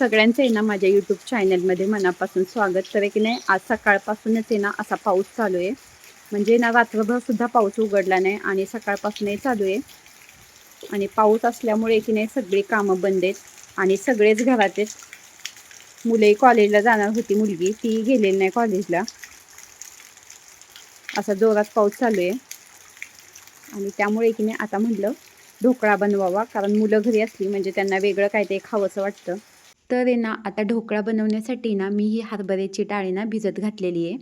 सगळ्यांचं आहे ना माझ्या यूट्यूब चॅनलमध्ये मनापासून स्वागत. तर की नाही आज सकाळपासूनच आहे ना असा पाऊस चालू आहे. म्हणजे ना रात्रभरसुद्धा पाऊस उघडला नाही आणि सकाळपासूनही चालू आहे. आणि पाऊस असल्यामुळे की नाही सगळी कामं बंद आहेत आणि सगळेच घरात आहेत मुलंही कॉलेजला जाणार होती मुलगी ती गेलेली नाही कॉलेजला असा जोरात पाऊस चालू आहे. आणि त्यामुळे की नाही आता म्हटलं ढोकळा बनवावा कारण मुलं घरी असली म्हणजे त्यांना वेगळं काय ते खावंसं वाटतं. तर आहे ना आता ढोकळा बनवण्यासाठी ना मी ही हरभऱ्याची डाळ ना भिजत घातलेली आहे.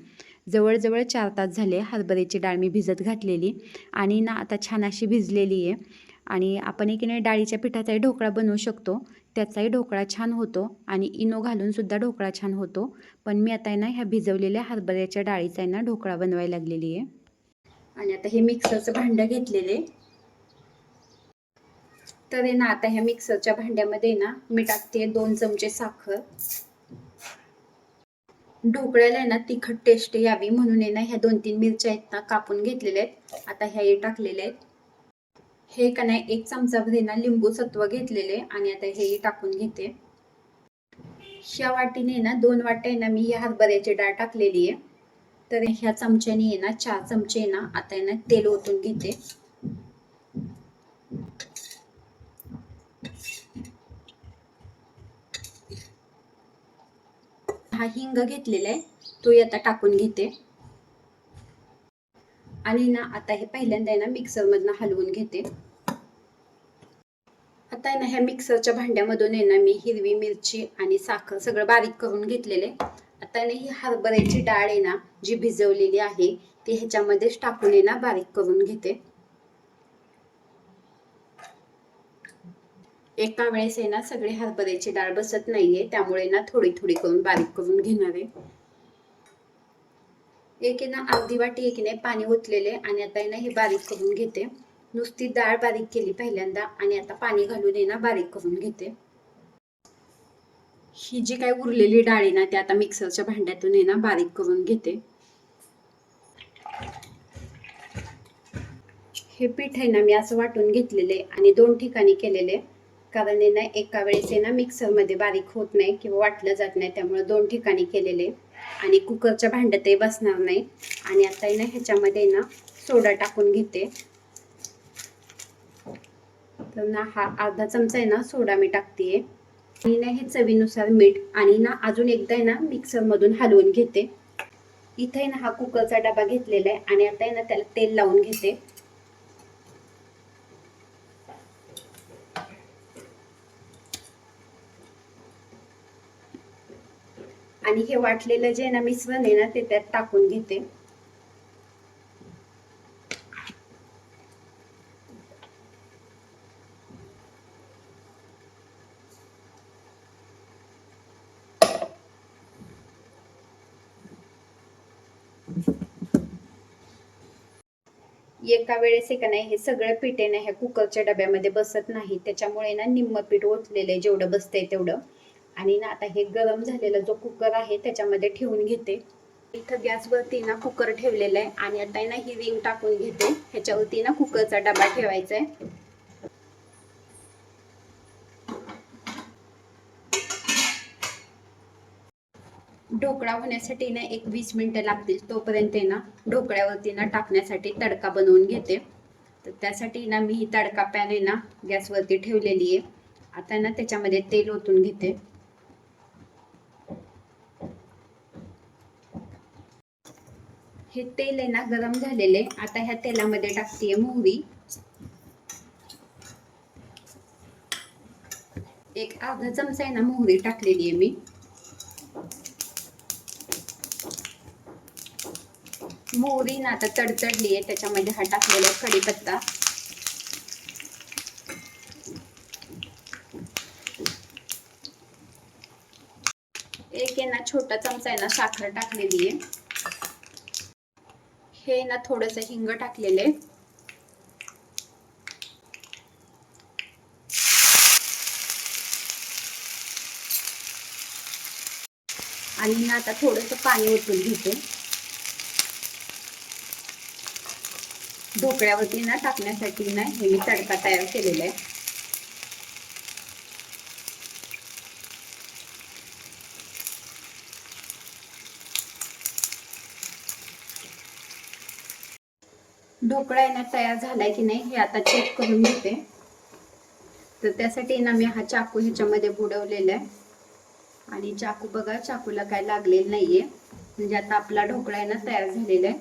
जवळजवळ चार तास झाले हरभऱ्याची डाळ मी भिजत घातलेली. आणि ना आता छान अशी भिजलेली आहे. आणि आपण एक नाही डाळीच्या पिठाचाही ढोकळा बनवू शकतो. त्याचाही ढोकळा छान होतो. आणि इनो घालूनसुद्धा ढोकळा छान होतो. पण मी आता आहे ना ह्या भिजवलेल्या हरभऱ्याच्या डाळीचा आहे ना ढोकळा बनवायला लागलेली आहे. आणि आता हे मिक्सरचं भांडं घेतलेले तर आहे ना आता ह्या मिक्सरच्या भांड्यामध्ये ना मी टाकते दोन चमचे साखर ढोकळ्याला ना तिखट टेस्ट यावी म्हणून ना ह्या दोन तीन मिरच्या आहेत ना कापून घेतलेल्या आहेत आता ह्या टाकलेल्या आहेत हे का नाही एक चमचाभर ना लिंबू सत्व घेतलेले आणि आता हे टाकून घेते ह्या वाटीने ना दोन वाट्या ना मी ह्या हरभऱ्याची डाळ टाकलेली आहे तर ह्या चमच्याने ना चार चमचे ना आता ना तेल ओतून घेते हा हिंग घेतलेला आहे. तो आता टाकून घेते. आणि ना आता हे पहिल्यांदा ना मिक्सरमधनं हलवून घेते. आता आहे ना ह्या मिक्सरच्या भांड्यामधून आहे ना मी हिरवी मिरची आणि साखर सगळं बारीक करून घेतलेले आता ना ही हरभऱ्याची डाळ आहे ना जी भिजवलेली आहे ती ह्याच्यामध्येच टाकून आहे ना बारीक करून घेते. एका वेळेस आहे ना सगळे हरभऱ्याची डाळ बसत नाहीये त्यामुळे ना थोडी थोडी करून बारीक करून घेणार आहे. एक ना अर्धी वाटी एक नाही पाणी ओतलेले आणि आता ना हे बारीक करून घेते. नुसती डाळ बारीक केली पहिल्यांदा आणि आता पाणी घालून आहे ना बारीक करून घेते. ही जी काय उरलेली डाळ आहे ना ती आता मिक्सरच्या भांड्यातून आहे ना बारीक करून घेते. हे पीठ आहे ना मी असं वाटून घेतलेले आणि दोन ठिकाणी केलेले. कारण ना एका वेळेस आहे ना मिक्सरमध्ये बारीक होत नाही किंवा वाटलं जात नाही त्यामुळे दोन ठिकाणी केलेले. आणि कुकरच्या भांड्यातही बसणार नाही. आणि आता ना ह्याच्यामध्ये ना सोडा टाकून घेते. तर ना हा अर्धा चमचा आहे ना सोडा मी टाकते आणि ना हे चवीनुसार मीठ आणि ना अजून एकदा आहे ना मिक्सरमधून हलवून घेते. इथे ना हा कुकरचा डबा घेतलेला आहे. आणि आता आहे ना त्याला तेल लावून घेते. आणि हे वाटलेलं जे ना मिश्रण आहे ना ते त्यात टाकून घेते. एका वेळेस का नाही हे सगळं पीठ आहे ना ह्या कुकरच्या डब्यामध्ये बसत नाही. त्याच्यामुळे ना निम्म पीठ ओतलेलं जेवढं बसतंय तेवढं. आणि ना आता हे गरम झालेला जो कुकर आहे त्याच्यामध्ये ठेवून घेते. इथं गॅसवरती ना कुकर ठेवलेला आहे आणि आता ना ही रिंग टाकून घेते. ह्याच्यावरती ना कुकरचा डबा ठेवायचा आहे ढोकळा होण्यासाठी ना एक वीस मिनिटं लागतील तोपर्यंत ना ढोकळ्यावरती ना टाकण्यासाठी तडका बनवून घेते. तर त्यासाठी ना मी ही तडका पॅन आहे ना गॅसवरती ठेवलेली आहे. आता ना त्याच्यामध्ये तेल ओतून घेते. हे तेल आहे ना गरम झालेले. आता ह्या तेलामध्ये टाकते मोहरी. एक अर्धा चमचा आहे ना मोहरी टाकलेली आहे मी. मोहरी ना आता तडतडली आहे त्याच्यामध्ये हा टाकलेला कढीपत्ता. एक आहे ना छोटा चमचा आहे ना साखर टाकलेली आहे. हे ना थोडस हिंग टाकलेले आणि ना आता थोडस पाणी ओतून घेते. ढोकळ्यावरती ना टाकण्यासाठी ना हे मी तडका तयार केलेला आहे. ढोकळा येणं तयार झालाय की नाही हे आता चेक करून घेते. तर त्यासाठी ना मी हा चाकू ह्याच्यामध्ये बुडवलेला आहे. आणि चाकू बघा चाकूला काय लागलेलं नाहीये. म्हणजे आता आपला ढोकळा आहे ना तयार झालेला आहे.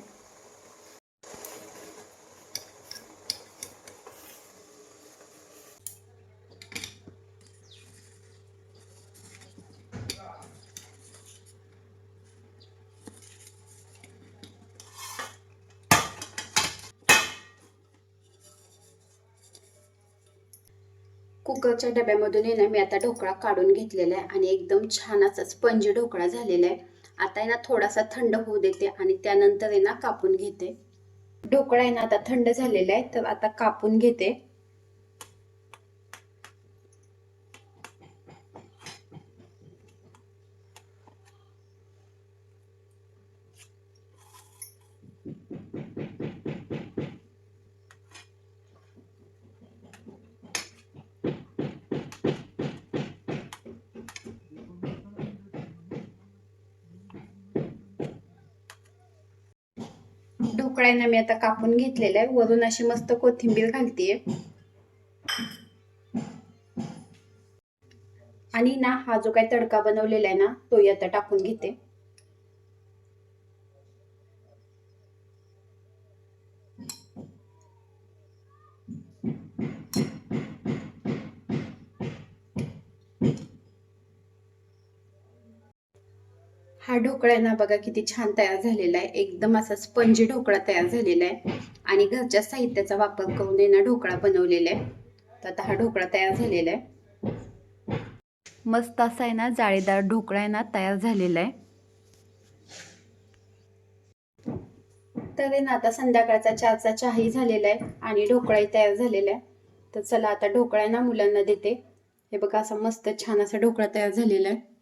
कुकरच्या डब्यामधून आहे ना मी आता ढोकळा काढून घेतलेला आहे आणि एकदम छान असा स्पंजी ढोकळा झालेला आहे. आता आहे ना थोडासा थंड होऊ देते आणि त्यानंतर आहे ना कापून घेते. ढोकळा आहे ना आता थंड झालेला आहे तर आता कापून घेते. ढोकळ्यांना मी आता कापून घेतलेला आहे वरून अशी मस्त कोथिंबीर घालतेय. आणि ना हा जो काही तडका बनवलेला आहे ना तोही आता टाकून घेते. हा ढोकळा आहे ना बघा किती छान तयार झालेला आहे. एकदम असा स्पंजी ढोकळा तयार झालेला आहे. आणि घरच्या साहित्याचा वापर करून आहे ना ढोकळा बनवलेला आहे. तर आता हा ढोकळा तयार झालेला आहे. मस्त असा आहे ना जाळीदार ढोकळा आहे ना तयार झालेला आहे. तर आहे ना आता संध्याकाळचा चहाचा चहाही झालेला आहे आणि ढोकळाही तयार झालेला आहे. तर चला आता ढोकळा आहे ना मुलांना देते. हे बघा असा मस्त छान असा ढोकळा तयार झालेला आहे.